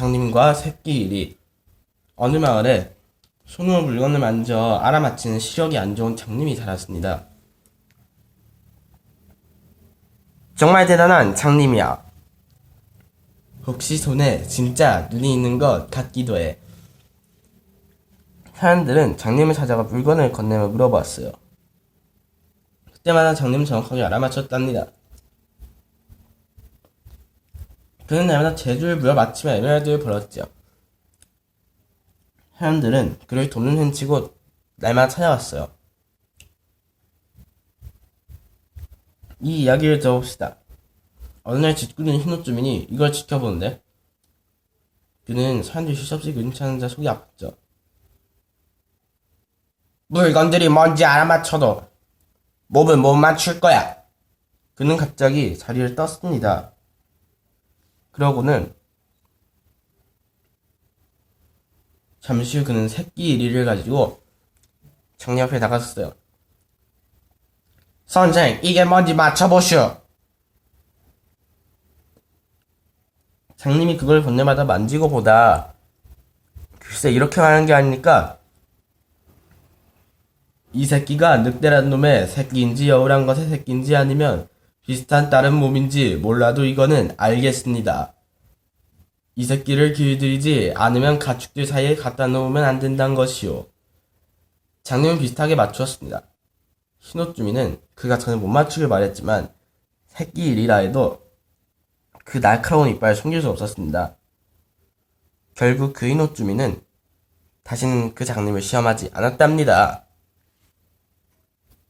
장님과 새끼 일이 어느 마을에 손으로 물건을 만져 알아맞히는 시력이 안 좋은 장님이 살았습니다. 정말 대단한 장님이야. 혹시 손에 진짜 눈이 있는 것 같기도 해. 사람들은 장님을 찾아가 물건을 건네며 물어보았어요. 그때마다 장님은 정확하게 알아맞혔답니다. 그는 날마다 제주를 물어맞히며 에메랄드를 벌었죠. 사람들은 그를 돕는 셈치고 날마다 찾아왔어요. 이 이야기를 들어봅시다. 어느 날 짓궂은 흰옷 주민이 이걸 지켜보는데 그는 사람들이 쉴수 없이 근처하는 자 속이 아팠죠. 물건들이 뭔지 알아맞혀도 몸은 못 맞출 거야. 그는 갑자기 자리를 떴습니다. 그러고는 잠시 후 그는 새끼 이리를 가지고 장녀 앞에 나갔어요. 선생, 이게 뭔지 맞춰보시오. 장님이 그걸 볼 때마다 만지고 보다 글쎄 이렇게 하는 게 아니니까 이 새끼가 늑대란 놈의 새끼인지 여우란 것의 새끼인지 아니면 비슷한 다른 몸인지 몰라도 이거는 알겠습니다. 이 새끼를 길들이지 않으면 가축들 사이에 갖다 놓으면 안 된다는 것이오. 장님은 비슷하게 맞추었습니다. 흰옷 주민은 그가 전에 못 맞추길 말했지만 새끼 일이라 해도 그 날카로운 이빨을 숨길 수 없었습니다. 결국 그 흰옷 주민은 다시는 그 장님을 시험하지 않았답니다.